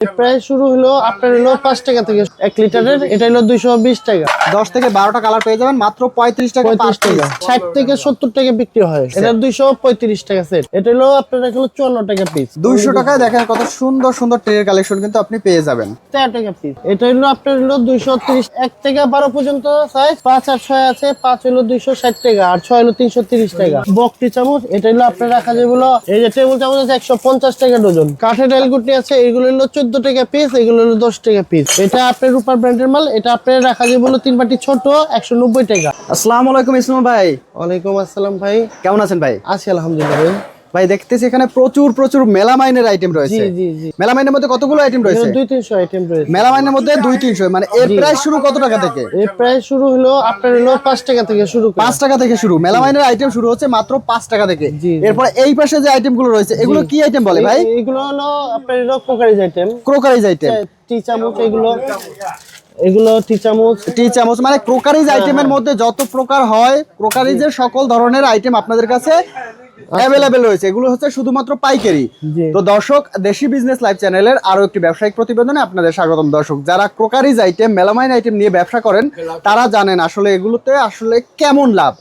Price শুরু হলো আপনার হলো পাঁচ টাকা থেকে এক লিটারের এটা হলো দুইশো বিশ টাকা। দশ থেকে বারোটা কালার পেয়ে যাবেন মাত্র পঁয়ত্রিশ টাকা পঁয়ত্রিশ টাকা। ষাট থেকে সত্তর টাকা বিক্রি হয়। এটা দুইশো পঁয়ত্রিশ টাকা সেট এটা হলো আপনার হলো চুয়ান্ন টাকা পিস দুইশো টাকায় দেখেন কত সুন্দর সুন্দর ট্রের কালেকশন কিন্তু আপনি পেয়ে যাবেন। তেরো টাকা পিস এটা হলো আপনার হলো দুইশো তিরিশ। এক থেকে বারো পর্যন্ত সাইজ পাঁচ আর ছয় আছে পাঁচ হলো দুইশো ষাট টাকা আর ছয় হলো তিনশো তিরিশ টাকা। বকটি চামচ এটা হলো আপনার রাখা যেগুলো এই যে টেবিল চামচ আছে একশো পঞ্চাশ টাকা ডজন কাঠের ডালগুটি আছে এগুলো হলো চোদ্দ টাকা পিস এগুলো হলো দশ টাকা পিস এটা আপনার রূপার ব্র্যান্ডের মাল এটা আপনার রাখা যেগুলো তিন বাটি ছোট একশো নব্বই টাকা। আসসালাম আলাইকুম ইসলাম ভাই। ওয়ালাইকুম আসসালাম ভাই। কেমন আছেন ভাই? আছি আলহামদুলিল্লাহ ভাই। ভাই দেখতেছি এখানে প্রচুর প্রচুর মেলামাইনের আইটেম রয়েছে। মেলামাইনের মধ্যে কতগুলো আইটেম রয়েছে? দুই তিনশো আইটেম রয়েছে। মেলামাইনের মধ্যে দুই তিনশো মানে এর প্রাইস শুরু কত টাকা থেকে? এই প্রাইস শুরু হলো আপনার হলো পাঁচ টাকা থেকে শুরু পাঁচ টাকা থেকে শুরু। মেলামাইনের আইটেম শুরু হচ্ছে মাত্র পাঁচ টাকা থেকে। এরপর এই পাশে যে আইটেমগুলো রয়েছে এগুলো কি আইটেম বলে ভাই? এগুলো হলো আপনার হলো কোকারিজ আইটেম ক্রোকারিজ আইটেম টি চামচ এগুলো। এগুলো টি চামচ। টি চামচ মানে ক্রোকারিজ আইটেমের মধ্যে যত প্রকার হয় ক্রোকারিজের সকল ধরনের আইটেম আপনাদের কাছে অ্যাভেলেবেল রয়েছে। এগুলো হচ্ছে শুধুমাত্র পাইকারি। তো দর্শক দেশি বিজনেস লাইভ চ্যানেলের আরও একটি ব্যবসায়িক প্রতিবেদনে আপনাদের স্বাগতম। দর্শক যারা ক্রোকারিজ আইটেম মেলামাইন আইটেম নিয়ে ব্যবসা করেন তারা জানেন আসলে এগুলোতে আসলে কেমন লাভ।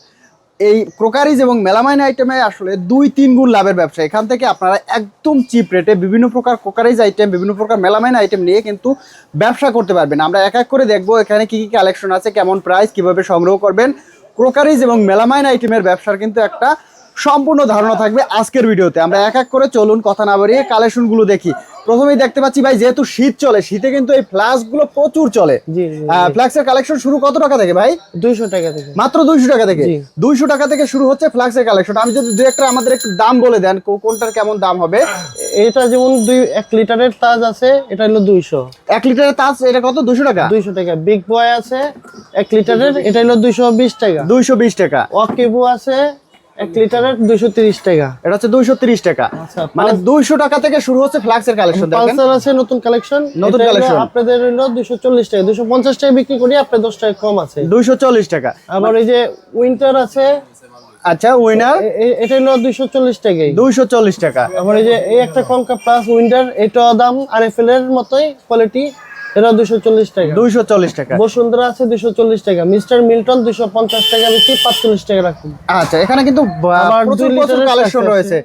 এই ক্রোকারিজ এবং মেলামাইন আইটেমে আসলে দুই তিন গুণ লাভের ব্যবসা। এখান থেকে আপনারা একদম চিপ রেটে বিভিন্ন প্রকার ক্রোকারিজ আইটেম বিভিন্ন প্রকার মেলামাইন আইটেম নিয়ে কিন্তু ব্যবসা করতে পারবেন। আমরা এক এক করে দেখব এখানে কি কি কালেকশন আছে কেমন প্রাইস কীভাবে সংগ্রহ করবেন। ক্রোকারিজ এবং মেলামাইন আইটেমের ব্যবসার কিন্তু একটা সম্পূর্ণ ধারণা থাকবে আজকের ভিডিওতে। আমরা এক এক করে চলুন কথা না বাড়িয়ে কালেকশনগুলো দেখি। প্রথমেই দেখতে পাচ্ছি ভাই যেহেতু শীত চলে শীতে কিন্তু এই ফ্লাক্সগুলো প্রচুর চলে। ফ্লাক্সের কালেকশন শুরু কত টাকা থেকে ভাই? দুইশো টাকা থেকে। মাত্র দুইশো টাকা থেকে? দুইশো টাকা থেকে শুরু হচ্ছে ফ্লাক্সের কালেকশন। আমি যদি দু একটা আমাদের একটু দাম বলে দেন কোনটার কেমন দাম হবে? এটা যেমন দুই এক লিটারের তাজ আছে এটা হলো দুইশো। এক লিটারের তাজ এটা কত? দুইশো টাকা? দুইশো টাকা। বিগ বয় আছে এক লিটারের এটা হলো দুইশো বিশ টাকা। দুইশো বিশ টাকা। ওয়াকিবু আছে এক লিটারের দুইশো তিরিশ টাকা। এটা হচ্ছে দুইশো তিরিশ টাকা। আচ্ছা মানে দুইশো টাকা থেকে শুরু হচ্ছে ফ্লাক্সের কালেকশন দেখেন। পালসার আছে নতুন কালেকশন নতুন collection। আপনাদের হলো দুইশো চল্লিশ টাকা। দুইশো পঞ্চাশ টাকা বিক্রি করি আপনার দশ টাকা কম আছে। দুইশো চল্লিশ টাকা। আবার এই যে উইন্টার আছে আচ্ছা উইনার এটা হলো দুইশো চল্লিশ টাকাই দুইশো চল্লিশ টাকা। আবার এই যে এই একটা কনকা প্লাস উইন্টার এটা দাম আর এফ এর মতোই কোয়ালিটি এটা চল্লিশ টাকা। দুইশো চল্লিশ টাকা। বসুন্ধরা আছে দুইশো চল্লিশ টাকা। মিস্টার মিল্টন দুইশো পঞ্চাশ টাকা বেশি পাঁচচল্লিশ টাকা রাখুন। আচ্ছা এখানে কিন্তু প্রচুর প্রচুর কালেকশন রয়েছে।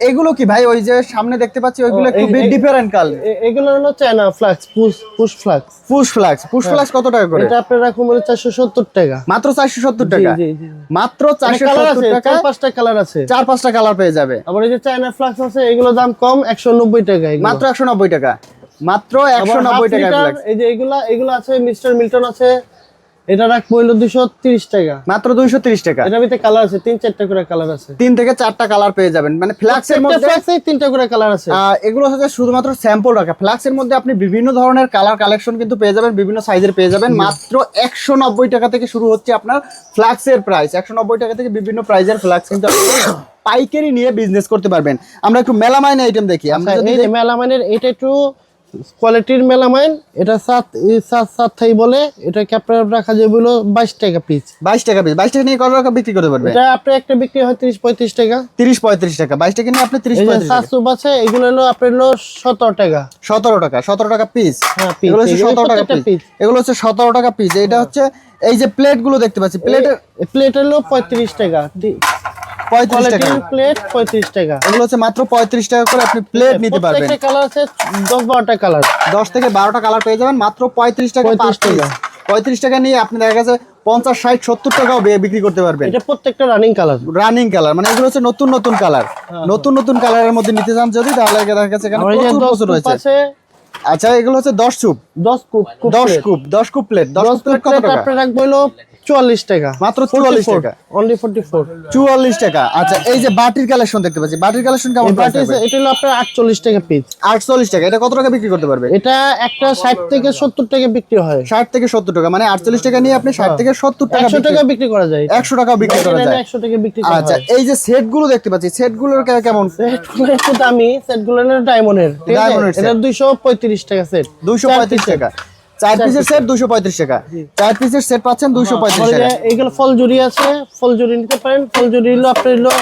এগুলো কি ভাই ওই যে সামনে দেখতে পাচ্ছি ওইগুলো একটু এই- ডিফারেন্ট কালার এগুলো হলো China flask push push flask push flask push flask কত টাকা করে? এটা আপনার রাখুন বলে চারশো সত্তর টাকা। মাত্র চারশো সত্তর টাকা? জি, জি। মাত্র চারশো কালার সত্তর আছে টাকা? চার পাঁচটা কালার আছে। চার পাঁচটা কালার পেয়ে যাবে। আবার এই যে চায়না ফ্লাক্স আছে এগুলো দাম কম একশো নব্বই টাকা মাত্র একশো নব্বই টাকা। মাত্র একশো আবার নব্বই half টাকা এই যে এগুলা এগুলো আছে মিস্টার মিল্টন আছে এটা টাকা। মাত্র দুইশো তিরিশ টাকা। এটার ভিতরে কালার আছে তিন চারটা করে কালার আছে। তিন থেকে চারটা কালার পেয়ে যাবেন। মানে মধ্যে তিনটা করে কালার আছে। এগুলো হচ্ছে শুধুমাত্র স্যাম্পল রাখা। মধ্যে আপনি বিভিন্ন ধরনের কালার কালেকশন কিন্তু পেয়ে যাবেন বিভিন্ন সাইজের পেয়ে যাবেন। মাত্র একশো নব্বই টাকা থেকে শুরু হচ্ছে আপনার ফ্লাক্সের প্রাইস একশো নব্বই টাকা থেকে বিভিন্ন প্রাইজের ফ্লাক্স কিন্তু পাইকারি নিয়ে বিজনেস করতে পারবেন। আমরা একটু মেলামাইন আইটেম দেখি। আমরা আচ্ছা, যদি মেলামাইনের এটা একটু কোয়ালিটির মেলামাইন এটা সাত সাত সাত থাই বলে এটা ক্যাপটা রাখা যায় বলো বাইশ টাকা পিস বাইশ টাকা পিস বাইশ টাকা নিয়ে কত টাকা বিক্রি করতে পারবে? এটা আপনার একটা বিক্রি হয় তিরিশ পঁয়ত্রিশ টাকা। তিরিশ পঁয়ত্রিশ টাকা বাইশ টাকা নিয়ে আপনি তিরিশ পঁয়ত্রিশ সাত আছে এগুলো হলো আপনার হলো সতেরো টাকা। সতেরো টাকা সতেরো টাকা পিস হ্যাঁ। এগুলো হচ্ছে সতেরো টাকা পিস এগুলো হচ্ছে সতেরো টাকা পিস এটা হচ্ছে এই যে প্লেটগুলো দেখতে পাচ্ছি প্লেটের প্লেট হলো পঁয়ত্রিশ টাকা। পঁয়ত্রিশ টাকা। প্লেট পঁয়ত্রিশ টাকা। এগুলো হচ্ছে মাত্র পঁয়ত্রিশ টাকা করে আপনি প্লেট নিতে পারবেন। কালার আছে দশ বারোটা কালার দশ থেকে বারোটা কালার পেয়ে যাবেন মাত্র পঁয়ত্রিশ টাকা 35 টাকা। পঁয়ত্রিশ টাকা নিয়ে আপনি দেখা গেছে পঞ্চাশ ষাট সত্তর টাকাও বিক্রি করতে পারবেন। এটা প্রত্যেকটা রানিং কালার রানিং কালার মানে এগুলো হচ্ছে নতুন নতুন কালার নতুন নতুন কালারের মধ্যে নিতে চান যদি তাহলে দেখা গেছে রয়েছে। আচ্ছা এগুলো হচ্ছে দশ চুপ দশ কুপ দশ কুপ দশ কুপ প্লেট দশ কুপ প্লেট কত টাকা? রাখব চুয়াল্লিশ টাকা। মাত্র 44 টাকা। অনলি ফোর্টি ফোর চুয়াল্লিশ টাকা। আচ্ছা এই যে বাটির কালেকশন দেখতে পাচ্ছি। বাটির কালেকশন কেমন price এটা হলো আপনার আটচল্লিশ টাকা পিস আটচল্লিশ টাকা। এটা কত টাকা বিক্রি করতে পারবে? এটা একটা ষাট থেকে সত্তর টাকা বিক্রি হয়। ষাট থেকে সত্তর টাকা। মানে আটচল্লিশ টাকা নিয়ে আপনি ষাট থেকে সত্তর টাকা একশো টাকা বিক্রি করা যায়। একশো টাকা বিক্রি করা যায়। একশো টাকা বিক্রি করা আচ্ছা এই যে সেটগুলো দেখতে পাচ্ছি। সেটগুলোর কেমন? সেটগুলো একটু দামি। ডায়মন্ডের Diamond এর set। এটা দুইশো পঁয়ত্রিশ টাকা সেট দুইশো পঁয়ত্রিশ টাকা। চার পিসের সেট দুশো পঁয়ত্রিশ টাকা। চার পিসের সেট পাচ্ছেন দুশো পঁয়ত্রিশ টাকা। এইগুলো ফল জুড়ি আছে ফল জুড়ি নিতে পারেন। ফল জুড়ি হলো আপনার হলো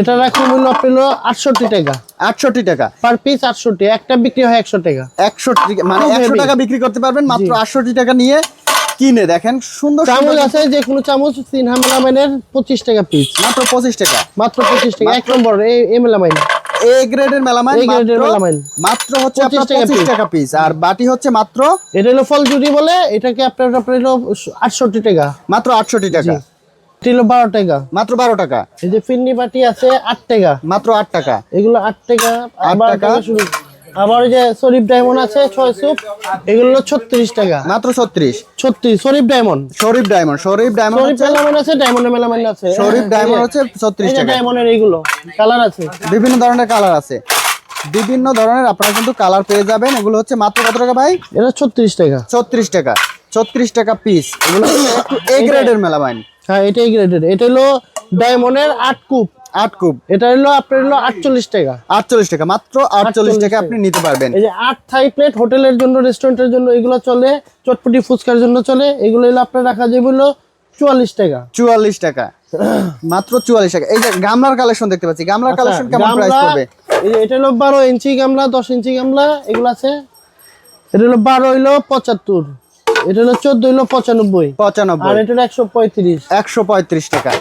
এটা রাখুন মূল্য আপনার আটষট্টি টাকা। আটষট্টি টাকা। পার পিস আটষট্টি একটা বিক্রি হয় একশো টাকা। মানে একশো টাকা বিক্রি করতে পারবেন মাত্র আটষট্টি টাকা নিয়ে কিনে দেখেন সুন্দর চামচ আছে যে কোনো চামচ তিন হামেলামাইনের পঁচিশ টাকা পিস মাত্র পঁচিশ টাকা। মাত্র পঁচিশ টাকা এক নম্বর এই এই মেলামাইন এ গ্রেডের মেলামাইন এ গ্রেডের মেলামাইন। মাত্র হচ্ছে 25 আপনার টাকা পিস আর বাটি হচ্ছে মাত্র এটা হলো ফল জুড়ি বলে এটাকে আপনার আপনার হলো আটষট্টি টাকা। মাত্র আটষট্টি টাকা। এটা হলো বারো টাকা। মাত্র বারো টাকা। এই যে ফিন্নি বাটি আছে আট টাকা। মাত্র আট টাকা। এগুলো আট টাকা আট। টাকা। শুরু আবার ওই যে শরীফ ডায়মন্ড আছে ছয় সুপ এগুলো হলো ছত্রিশ টাকা। মাত্র ছত্রিশ? ছত্রিশ Sharif diamond Sharif diamond Sharif diamond Sharif melamine আছে ডায়মন্ডের মেলামাইন আছে। শরীফ ডায়মন্ড হচ্ছে ছত্রিশ টাকা। ডায়মন্ডের এইগুলো কালার আছে। বিভিন্ন ধরনের কালার আছে। বিভিন্ন ধরনের আপনারা কিন্তু কালার পেয়ে যাবেন। এগুলো হচ্ছে মাত্র কত টাকা ভাই? এটা ছত্রিশ টাকা। ছত্রিশ টাকা। ছত্রিশ টাকা পিস এগুলো একটু এ গ্রেডের মেলামাইন। হ্যাঁ এটাই গ্রেডেড এটা হলো ডায়মন্ডের আট কুপ আট কুব এটা হলো আপনার হলো আটচল্লিশ টাকা। আটচল্লিশ টাকা মাত্র আটচল্লিশ টাকা আপনি নিতে পারবেন। এই যে আট থাই প্লেট হোটেলের জন্য রেস্টুরেন্টের জন্য এগুলো চলে চটপটি ফুচকার জন্য চলে এগুলো হলো আপনার রাখা যাবে হলো চুয়াল্লিশ টাকা। চুয়াল্লিশ টাকা। মাত্র চুয়াল্লিশ টাকা। এই যে গামলার কালেকশন দেখতে পাচ্ছি। গামলার কালেকশন কেমন প্রাইস পড়বে? এই যে এটা হলো বারো ইঞ্চি গামলা দশ ইঞ্চি গামলা এগুলো আছে। এটা হলো বারো হইল পঁচাত্তর। এটা হলো চোদ্দ হইল পঁচানব্বই। আর পঁচানব্বই। এটা হলো একশো পঁয়ত্রিশ। একশো পঁয়ত্রিশ টাকা?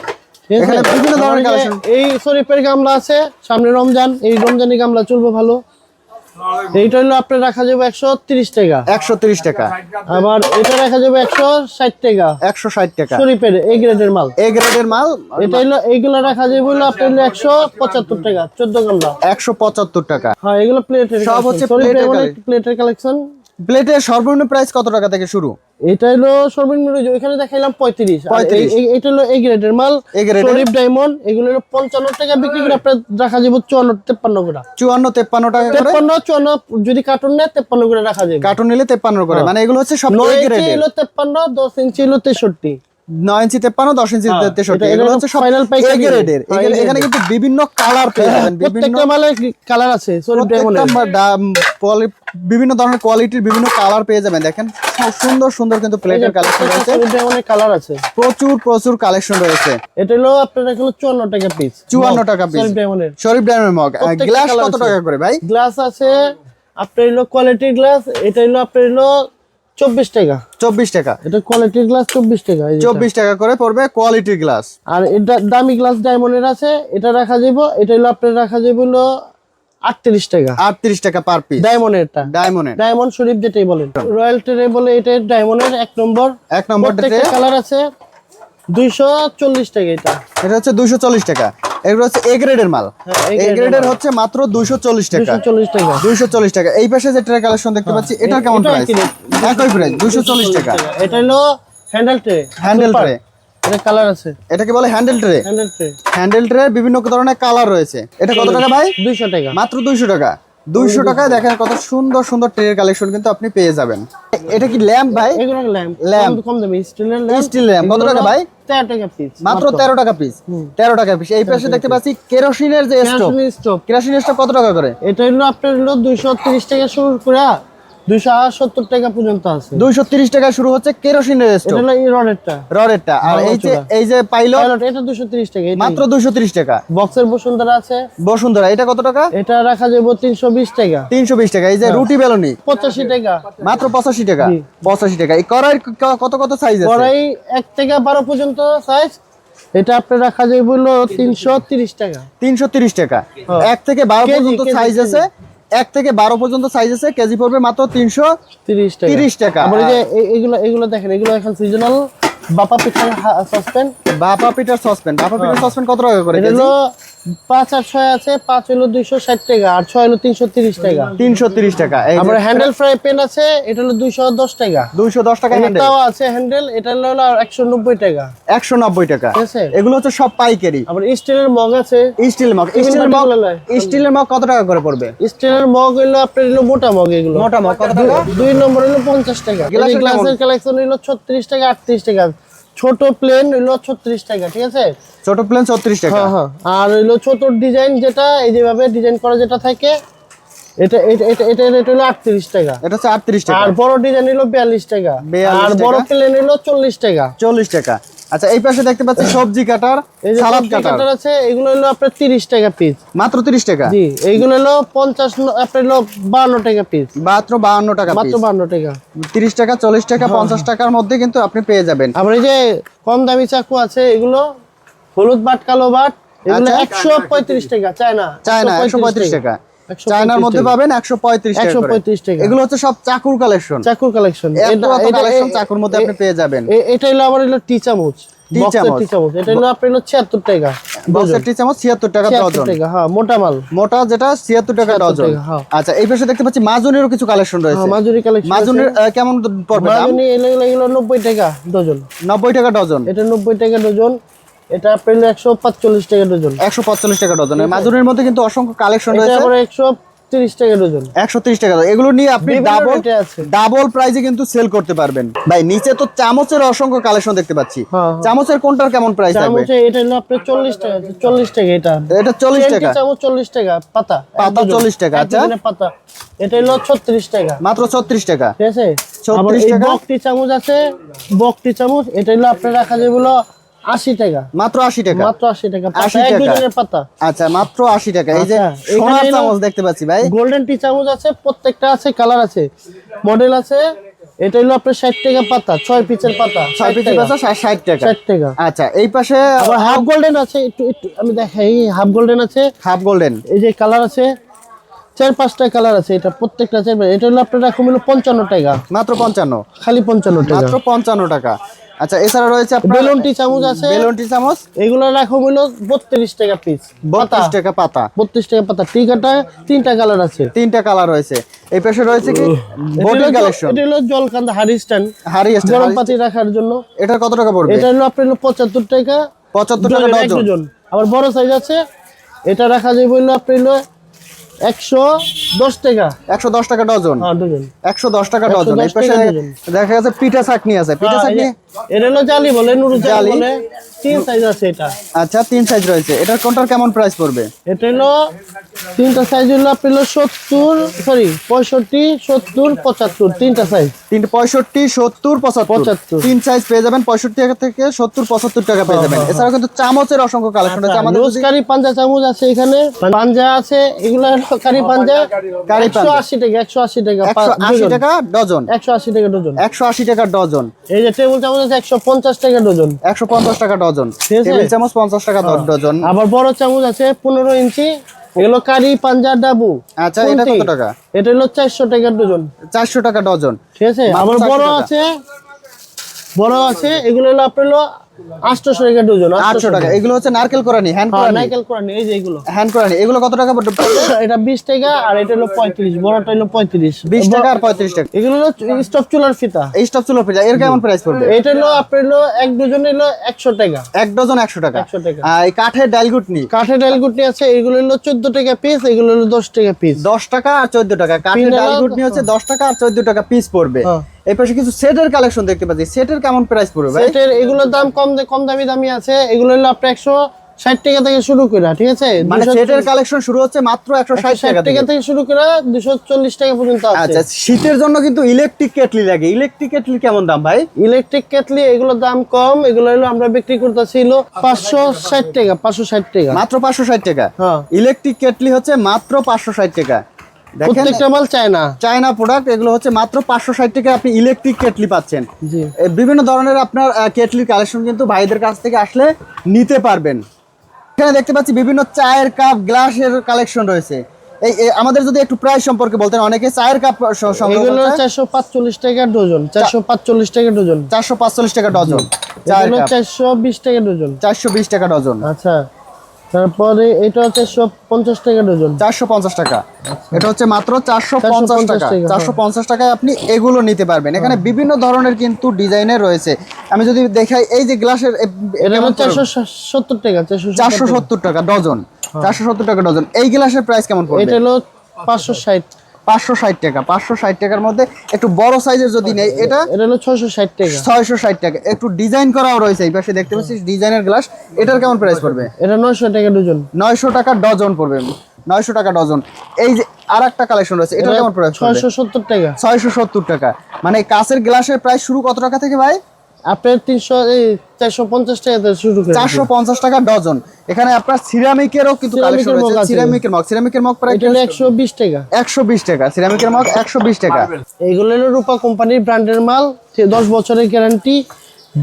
এখানে বিভিন্ন ধরনের আবার এই শরীফের গামলা আছে সামনে রমজান এই রমজানি গামলা চলবে ভালো। এইটা হলো আপনার রাখা যাবে একশো তিরিশ টাকা। একশো তিরিশ টাকা। আবার এটা রাখা যাবে একশো ষাট টাকা। একশো ষাট টাকা। শরীফের এই গ্রেডের মাল। এ গ্রেডের মাল এটা হলো এইগুলো রাখা যাবে হলো আপনার হলো একশো পঁচাত্তর টাকা চোদ্দ গামলা। একশো পঁচাত্তর টাকা। হ্যাঁ এগুলো প্লেটের সব হচ্ছে। প্লেটের কালেকশন প্লেটের সর্বনিম্ন প্রাইস কত টাকা থেকে শুরু? এটা হলো সর্বনিম্ন ওইখানে দেখাইলাম পঁয়ত্রিশ। এটা হলো এই গ্রেডের মাল। শরীফ ডায়মন্ড এগুলো হলো পঞ্চান্ন টাকা বিক্রি করে আপনার রাখা যাবে চুয়ান্ন তেপ্পান্ন করে। চুয়ান্ন তেপ্পান্ন টাকা তেপ্পান্ন চুয়ান্ন যদি কার্টুন নেয় তেপ্পান্ন করে রাখা যাবে। কার্টুন নিলে তেপ্পান্ন করে। মানে এগুলো হচ্ছে সব এ তেপ্পান্ন দশ ইঞ্চি হলো তেষট্টি। ইঞ্চি তেপ্পান্ন দশ ইঞ্চি হ্যাঁ, তেষট্টি এটা- এগুলো হচ্ছে পাইকারি। গ্রেডের হ্যাঁ, এখানে-। কিন্তু বিভিন্ন কালার পেয়ে যাবেন প্রত্যেকটা মালের কালার আছে বিভিন্ন ধরনের কোয়ালিটির বিভিন্ন কালার পেয়ে যাবেন দেখেন। সুন্দর সুন্দর কিন্তু প্লেটের কালেকশন রয়েছে। কালার আছে। প্রচুর প্রচুর কালেকশন রয়েছে। এটা হলো আপনার চুয়ান্ন টাকা পিস 54 টাকা piece। শরীফ ডায়মন্ডের শরীফ ডায়মন্ড মগ। গ্লাস কত টাকা করে ভাই? গ্লাস আছে আপনার হলো কোয়ালিটির গ্লাস এটা হলো আপনার হলো চব্বিশ টাকা। চব্বিশ টাকা। এটা কোয়ালিটির গ্লাস চব্বিশ টাকা এই চব্বিশ টাকা করে পড়বে কোয়ালিটির গ্লাস আর এটা দামি গ্লাস ডায়মন্ডের আছে এটা রাখা যাব এটা হলো আপনার রাখা যাব হলো আটত্রিশ টাকা। আটত্রিশ টাকা পার পিস ডায়মন্ডেরটা ডায়মন্ডের ডায়মন্ড শরীফ যেটাই বলেন। রয়্যাল ট্রে বলে এটা ডায়মন্ডের এক নম্বর। এক প্রত্যেকটা কালার আছে। দুইশো চল্লিশ টাকা এটা। এটা হচ্ছে দুইশো চল্লিশ টাকা। এগুলো হচ্ছে এ গ্রেডের মাল। হ্যাঁ, এ গ্রেডের হচ্ছে মাত্র দুইশো চল্লিশ টাকা। দুইশো চল্লিশ টাকা। দুইশো চল্লিশ টাকা। এই পাশে যে ট্রে কালেকশন দেখতে পাচ্ছি এটার কেমন প্রাইস একই প্রাইস দুইশো চল্লিশ টাকা। এটা হলো হ্যান্ডেল ট্রে হ্যান্ডেল ট্রে এটা কালার আছে। এটাকে বলে handle tray handle tray handle tray বিভিন্ন ধরনের কালার রয়েছে। এটা কত টাকা ভাই? দুইশো টাকা। মাত্র দুইশো টাকা। দুইশো টাকায় দেখেন কত সুন্দর সুন্দর ট্রেনের কালেকশন কিন্তু আপনি পেয়ে যাবেন। এটা কি ল্যাম্প ভাই? এগুলো ল্যাম্প। কম দামে স্টিলের ল্যাম্প স্টিল ল্যাম্প কত টাকা ভাই? তেরো টাকা পিস মাত্র তেরো টাকা পিস তেরো টাকা পিস এই পাশে দেখতে পাচ্ছি কেরোসিনের যে স্টোভ কেরোসিনের স্টোভ কত টাকা করে? এটা হলো আপনার হলো দুইশো তিরিশ টাকা শুরু করে দুইশো সত্তর টাকা পর্যন্ত আছে। দুইশো তিরিশ টাকা শুরু হচ্ছে কেরোসিনের স্টোভ হলো এই রডেরটা। রডেরটা। আর এই যে এই যে পাইলট পাইলট এটা দুশো তিরিশ টাকা মাত্র দুইশো তিরিশ টাকা। বক্সের বসুন্ধরা আছে। বসুন্ধরা এটা কত টাকা? এটা রাখা যাবে তিনশো বিশ টাকা। তিনশো বিশ টাকা। এই যে রুটি বেলুনি। পঁচাশি টাকা। মাত্র পঁচাশি টাকা। জি। পঁচাশি টাকা। এই কড়াই কত কত সাইজ আছে? কড়াই এক থেকে বারো পর্যন্ত সাইজ এটা আপনার রাখা যাবে হলো তিনশো তিরিশ টাকা। তিনশো তিরিশ টাকা। হ্যাঁ। এক থেকে বারো কেজি, পর্যন্ত সাইজ আছে। এক থেকে বারো পর্যন্ত সাইজ আছে কেজি পড়বে মাত্র তিনশো তিরিশ টাকা 30 টাকা। আবার যে এগুলো এগুলো দেখেন এগুলো এখন সিজনাল বাপা পিঠার সসপেন বাপা পিঠার সসপেন বাপা পিঠার হ্যাঁ। সসপেন কত টাকা করে পাঁচ আর ছয় আছে পাঁচ হলো দুইশো ষাট টাকা আর ছয় হলো তিনশো তিরিশ টাকা। তিনশো তিরিশ টাকা আবার হ্যান্ডেল ফ্রাই পেন আছে এটা হলো দুইশো দশ টাকা। দুইশো দশ টাকা এটাও আছে হ্যান্ডেল এটা হলো একশো নব্বই টাকা। একশো নব্বই টাকা। এগুলো হচ্ছে সব পাইকারি। আবার স্টিলের মগ আছে। Steel mug. স্টিলের মগ স্টিলের মগ কত টাকা করে পড়বে? স্টিলের মগ হলো আপনার হলো মোটা মগ এগুলো। মোটা মগ কত টাকা? দুই নম্বর হলো পঞ্চাশ টাকা। গ্লাসের গ্লাসের কালেকশন হলো ছত্রিশ টাকা আটত্রিশ টাকা। ছোট প্লেন হলো ছত্রিশ টাকা ঠিক আছে? ছোট প্লেন ছত্রিশ টাকা। হ্যাঁ হ্যাঁ। আর হলো ছোট ডিজাইন যেটা এই যেভাবে ডিজাইন করা যেটা থাকে এটা এটা এটা এটা রেট হলো আটত্রিশ টাকা। এটা হচ্ছে আটত্রিশ টাকা। আর বড় ডিজাইন হলো বিয়াল্লিশ টাকা। আর বড় প্লেন হলো চল্লিশ টাকা। চল্লিশ টাকা। আচ্ছা এই পাশে দেখতে পাচ্ছি সবজি কাটার এই যে সালাদ কাটার। আছে এগুলো হলো আপনার তিরিশ টাকা পিস মাত্র তিরিশ টাকা? জি এইগুলো হলো পঞ্চাশ ন- আপনার হলো বান্ন টাকা পিস মাত্র বাহান্ন টাকা মাত্র বান্ন টাকা। তিরিশ টাকা চল্লিশ টাকা পঞ্চাশ টাকার মধ্যে কিন্তু আপনি পেয়ে যাবেন। আবার এই যে কম দামি চাকু আছে এগুলো হলুদ বাট কালো বাট এগুলো আচ্ছা। একশো পঁয়ত্রিশ টাকা চায়না। চায়না একশো পঁয়ত্রিশ টাকা। 135 চায়নার মধ্যে পাবেন একশো পঁয়ত্রিশ। 135 টাকা। এগুলো হচ্ছে সব চাকুর কালেকশন। চাকুর কালেকশন। চাকুর মধ্যে আপনি পেয়ে যাবেন। এটা হলো হলো টি চামচ কিছু কালেকশন রয়েছে। হ্যাঁ কালেকশন কেমন নব্বই টাকা ডজন। নব্বই টাকা ডজন। এটা নব্বই টাকা ডজন। এটা আপেল 145 টাকা ডজন। 145 টাকা ডজন। মাদুরের মধ্যে কিন্তু অসংখ্য কালেকশন রয়েছে। এটা 130 টাকা ডজন। 130 টাকা এগুলো নিয়ে আপনি ডাবল ডাবল প্রাইসে কিন্তু সেল করতে পারবেন। ভাই নিচে তো চামচের অসংখ্য কালেকশন দেখতে পাচ্ছি। হ্যাঁ, হ্যাঁ। চামচের কোনটার কেমন প্রাইস থাকবে? চামচে এটা হলো আপনার 40 টাকা 40 টাকা এটা। এটা 40 টাকা। চামচ 40 টাকা পাতা পাতা 40 টাকা আচ্ছা। পাতা। এটা হলো 36 টাকা। মাত্র 36 টাকা। ঠিক আছে? 36 টাকা। বকটি চামচ আছে বকটি চামচ এটা হলো আপনার রাখা যেগুলো 80 টাকা। মাত্র 80 টাকা? মাত্র আচ্ছা, ভাই। গোল্ডেন টি চামচ আছে প্রত্যেকটা আছে কালার আছে। মডেল আছে এটা আপনার পাতা পিসের পাতা পিসের পাতা 60 টাকা। 60 টাকা। আচ্ছা এই পাশে হাফ গোল্ডেন আছে একটু আমি দেখাই হাফ গোল্ডেন আছে। হাফ গোল্ডেন এই যে কালার আছে চার পাঁচটা কালার আছে এটা প্রত্যেকটা চার এটা হলো আপনার রাখুন হলো পঞ্চান্ন টাকা। মাত্র পঞ্চান্ন। খালি পঞ্চান্ন টাকা। মাত্র পঞ্চান্ন টাকা। আচ্ছা এছাড়া রয়েছে আপনার বেলুন টি চামচ আছে। বেলুনটি চামচ? এগুলো রাখুন হলো বত্রিশ টাকা পিস বত্রিশ টাকা পাতা। বত্রিশ টাকা পাতা। টিকাটা তিনটা কালার আছে। তিনটা কালার রয়েছে। এই পাশে রয়েছে কি? হলো- কালেকশন। এটা হলো জলকান্দা হারি স্ট্যান্ড হারি গরম পাতি রাখার জন্য। এটা কত টাকা পড়বে? এটা হলো আপনার হলো পঁচাত্তর টাকা। পঁচাত্তর টাকা ডজন, আবার বড় সাইজ আছে। এটা রাখা যাবে হলো আপনার হলো একশো দশ টাকা। একশো দশ টাকা ডজন। হ্যাঁ একশো দশ টাকা ডজন। 110 এই পাশে টাকা ডজন। দেখা যাচ্ছে পিঠা চাটনি আছে। পিঠা হ্যাঁ, চাটনি এটা হলো জালি বলে নুরু জালি জালি। তিন সাইজ আছে এটা। আচ্ছা তিন সাইজ রয়েছে। এটার কোনটার কেমন প্রাইস পড়বে? এটা হলো তিনটা সাইজ হলো আপনার হলো সত্তর সরি পঁয়ষট্টি সত্তর পঁচাত্তর। তিনটা সাইজ তিনটে পঁয়ষট্টি সত্তর পঁচাত্তর। তিন সাইজ পেয়ে যাবেন পঁয়ষট্টি টাকা থেকে সত্তর পঁচাত্তর টাকা পেয়ে যাবেন। এছাড়াও কিন্তু চামচের অসংখ্য কালেকশন আছে আমাদের রোজ পাঞ্জা চামচ আছে এখানে। পাঞ্জা আছে এগুলো হলো কারি পাঞ্জা কারি একশো পাঞ্জা। আশি টাকা একশো আশি টাকা একশো আশি টাকা ডজন। একশো আশি টাকা ডজন। একশো আশি টাকা ডজন। এই যে টেবিল চামচ আছে একশো পঞ্চাশ টাকা ডজন। একশো পঞ্চাশ টাকা ডজন। ঠিক আছে? টেবিল চামচ পঞ্চাশ টাকা ডজন। আবার বড় চামচ আছে পনেরো ইঞ্চি। এগুলো কারি পাঞ্জা ডাবু। আচ্ছা, এটা কত টাকা? এটা হলো চারশো টাকা ডজন। চারশো টাকা ডজন। ঠিক আছে? আবার বড় আছে বড় আছে এগুলো হলো আপনার হলো আটশোশো টাকা ডজন আটশো টাকা। এগুলো হচ্ছে নারকেল কোরানি হ্যান্ড হ্যাঁ কোরানি। নাইকেল করানি এই যে এগুলো। হ্যান্ড কোরানি এগুলো কত টাকা পড়বে? এটা বিশ টাকা আর এটা হলো পঁয়ত্রিশ বড়টা হলো পঁয়ত্রিশ। বিশ টাকা আর পঁয়ত্রিশ টাকা। এগুলো হলো স্টপ চুলার ফিতা। এই স্টপ এর কেমন প্রাইস পড়বে? এটা হলো আপনার হলো এক ডজন হলো একশো টাকা। এক ডজন একশো টাকা। 100 টাকা। আর এই কাঠের ডালগুটনি কাঠের ডালগুটি আছে এগুলো হলো চোদ্দ টাকা পিস এগুলো হলো দশ টাকা পিস দশ টাকা আর চোদ্দ টাকা। কাঠের ডালগুটনি হচ্ছে দশ টাকা আর চোদ্দ টাকা পিস পড়বে। হ্যাঁ। এই পাশে কিছু সেটের কালেকশন দেখতে পাচ্ছি। সেটের কেমন প্রাইস পড়বে ভাই? সেটের এগুলোর দাম কম কম দামি দামি আছে। এগুলো হলো আপনার একশো ষাট টাকা থেকে শুরু করে ঠিক আছে? মানে সেটের কালেকশন শুরু হচ্ছে মাত্র একশো ষাট 160 টাকা থেকে। থেকে শুরু করে দুশো চল্লিশ টাকা পর্যন্ত আছে। আচ্ছা শীতের জন্য কিন্তু ইলেকট্রিক কেটলি লাগে। ইলেকট্রিক কেটলি কেমন দাম ভাই? ইলেকট্রিক কেটলি এগুলোর দাম কম। এগুলো হলো আমরা বিক্রি করতেছিল পাঁচশো ষাট টাকা পাঁচশো ষাট টাকা। মাত্র পাঁচশো ষাট টাকা। হ্যাঁ। ইলেকট্রিক কেটলি হচ্ছে মাত্র পাঁচশো ষাট টাকা। দেখেন প্রত্যেকটা মাল চায় চায়না প্রোডাক্ট এগুলো হচ্ছে মাত্র পাঁচশো ষাট টাকা আপনি ইলেকট্রিক কেটলি পাচ্ছেন। বিভিন্ন ধরনের আপনার কেটলির কালেকশন কিন্তু ভাইদের কাছ থেকে আসলে নিতে পারবেন। এখানে দেখতে পাচ্ছি বিভিন্ন চায়ের কাপ গ্লাসের কালেকশন রয়েছে। এই আমাদের যদি একটু প্রাইস সম্পর্কে বলতেন অনেকে চায়ের কাপ এগুলো চারশো পাঁচচল্লিশ টাকা ডজন চারশো পাঁচচল্লিশ টাকা ডজন চারশো পাঁচচল্লিশ টাকা ডজন চায়ের এগুলো কাপ চারশো বিশ টাকা ডজন চারশো বিশ টাকা ডজন আচ্ছা। তারপরে এটা চারশো পঞ্চাশ টাকা ডজন। চারশো পঞ্চাশ টাকা। এটা হচ্ছে মাত্র চারশো পঞ্চাশ টাকা। হ্যাঁ। চারশো পঞ্চাশ টাকায় আপনি এগুলো নিতে পারবেন। এখানে বিভিন্ন ধরনের কিন্তু ডিজাইনের রয়েছে। আমি যদি দেখাই এই যে গ্লাসের চারশো সত্তর টাকা চারশো চারশো সত্তর টাকা ডজন। চারশো সত্তর টাকা ডজন। এই গ্লাসের প্রাইস কেমন পড়বে? এটা হলো পাঁচশো ষাট। পাঁচশো ষাট টাকা পাঁচশো ষাট টাকার মধ্যে একটু বড় সাইজের যদি নেই এটা এটা হলো ছয়শো ষাট টাকা। ছয়শো ষাট টাকা। একটু ডিজাইন করাও রয়েছে এই পাশে দেখতে পাচ্ছিস ডিজাইনের গ্লাস এটার কেমন প্রাইস পড়বে? এটা নয়শো টাকা ডজন নয়শো টাকা ডজন পড়বে। নয়শো টাকা ডজন এই যে আর একটা কালেকশন রয়েছে এটার কেমন প্রাইস ছয়শো সত্তর টাকা। ছয়শো সত্তর টাকা। মানে কাঁচের গ্লাসের প্রাইস শুরু কত টাকা থেকে ভাই? আপনার তিনশো এই চারশো পঞ্চাশ টাকা শুরু চারশো পঞ্চাশ টাকা ডজন। এখানে আপনার সিরামিকেরও কিন্তু সিরামিকের কালেকশন রয়েছে। সিরামিকের মগ সিরামিকের মগ প্রায় এটা একশো বিশ টাকা। একশো বিশ টাকা সিরামিকের মগ একশো বিশ টাকা। এইগুলো হলো রূপা কোম্পানির ব্র্যান্ডের মাল সে দশ বছরের গ্যারান্টি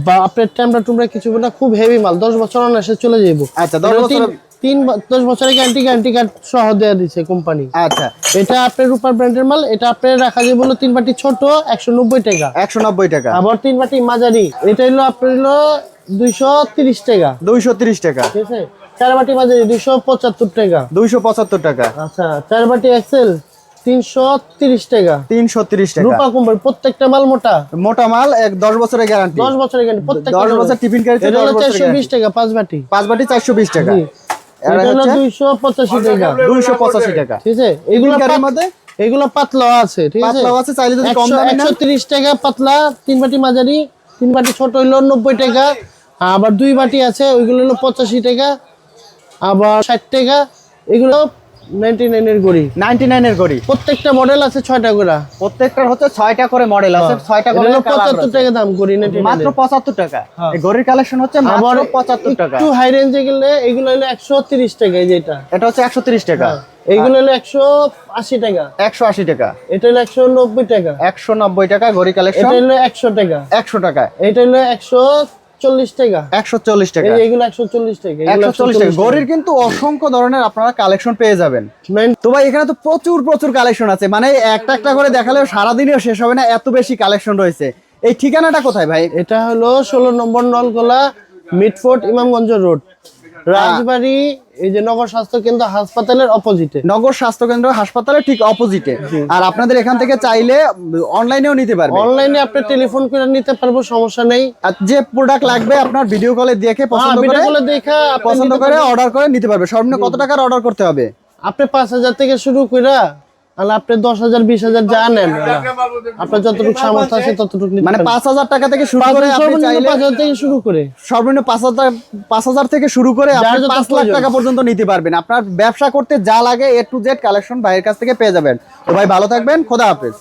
বা আপনার ট্যামরা টুমরা কিছু না খুব হেভি মাল দশ বছর অনায়াসে চলে যাব আচ্ছা, দশ এটা বছরের- তিন- দশ বছরের গ্যারান্টি গ্যারান্টি কার্ড সহ দেওয়া দিচ্ছে কোম্পানি আচ্ছা। এটা আপনার রূপার ব্র্যান্ডের মাল এটা আপনার রাখা যাবে হলো তিন বাটি ছোট একশো নব্বই টাকা। একশো নব্বই টাকা। আবার তিন বাটি মাঝারি এটা হলো আপনার হলো দুইশো তিরিশ টাকা। দুইশো তিরিশ টাকা। ঠিক আছে? চার বাটি মাঝারি দুইশো পঁচাত্তর টাকা। দুইশো পঁচাত্তর টাকা। আচ্ছা চার বাটি এক্সেল তিনশো তিরিশ টাকা। তিনশো তিরিশ টাকা। রূপা কোম্পানি প্রত্যেকটা মাল মোটা? মোটা মাল এক দশ বছরের গ্যারান্টি দশ বছরের গ্যারান্টি প্রত্যেকটা দশ বছর টিফিন চারশো বিশ টাকা পাঁচ বাটি। পাঁচ বাটি চারশো বিশ টাকা। এগুলো টিফিন ক্যারির পাত- মধ্যে? এগুলো পাতলাও আছে ঠিক আছে? পাতলাও আছে, চাইলে যদি কম দামে নেন। একশো তিরিশ টাকা পাতলা তিন বাটি মাঝারি তিন বাটি ছোট হইল নব্বই টাকা। আবার দুই বাটি আছে ওইগুলো হলো পঁচাশি টাকা। আবার ষাট টাকা। এগুলো গড়ি প্রত্যেকটা মডেল আছে ছয়টা করে। প্রত্যেকটার হচ্ছে ছয়টা করে মডেল আছে ছয়টা করে হলো colour পঁচাত্তর আছে। টাকা দাম গড়ি মাত্র পঁচাত্তর টাকা। হ্যাঁ। এই ঘড়ির কালেকশন হচ্ছে আবার মাত্র পঁচাত্তর টাকা। একটু হাই রেঞ্জে গেলে এগুলো হলো একশো তিরিশ টাকা এই যেটা এটা। হচ্ছে একশো তিরিশ টাকা। এইগুলো হলো একশো আশি টাকা। একশো আশি টাকা। এটা হলো একশো নব্বই টাকা। একশো নব্বই টাকা ঘড়ি কালেকশন এটা হলো একশো টাকা। একশো টাকা। এটা হলো একশো চল্লিশ টাকা। একশো চল্লিশ টাকা এগুলো একশো চল্লিশ টাকা একশো চল্লিশ টাকা। ঘড়ির কিন্তু অসংখ্য ধরনের আপনারা কালেকশন পেয়ে যাবেন। তো ভাই এখানে তো প্রচুর প্রচুর কালেকশন আছে। মানে একটা একটা করে দেখালেও সারাদিনেও শেষ হবে না এত বেশি কালেকশন রয়েছে। এই ঠিকানাটা কোথায় ভাই? এটা হলো ষোলো নম্বর নলগোলা মিটফোর্ট ইমামগঞ্জ রোড। রাজবাড়ি এই যে নগর স্বাস্থ্য কেন্দ্র হাসপাতালের অপোজিটে নগর স্বাস্থ্য কেন্দ্র হাসপাতালের ঠিক অপোজিটে আর আপনাদের এখান থেকে চাইলে অনলাইনেও নিতে পারবে। অনলাইনে আপনি টেলিফোন করে নিতে পারব সমস্যা নেই। আর যে প্রোডাক্ট লাগবে আপনার ভিডিও কলে দেখে পছন্দ ভিডিও করে কলে দেখা পছন্দ করে অর্ডার করে নিতে পারবে। সর্বনিম্ন কত টাকার অর্ডার করতে হবে? আপনি পাঁচ হাজার থেকে শুরু করে তাহলে আপনি দশ হাজার বিশ হাজার যা নেন আপনার যতটুকু সামর্থ্য আছে ততটুকু মানে পাঁচ হাজার টাকা থেকে শুরু করে পাঁচ হাজার থেকে শুরু করে। সর্বনিম্ন পাঁচ হাজার পাঁচ হাজার থেকে শুরু করে আপনি পাঁচ লাখ টাকা পর্যন্ত নিতে পারবেন। আপনার ব্যবসা করতে যা লাগে এ টু জেড কালেকশন ভাইয়ের কাছ থেকে পেয়ে যাবেন। তো ভাই ভালো থাকবেন খোদা হাফেজ।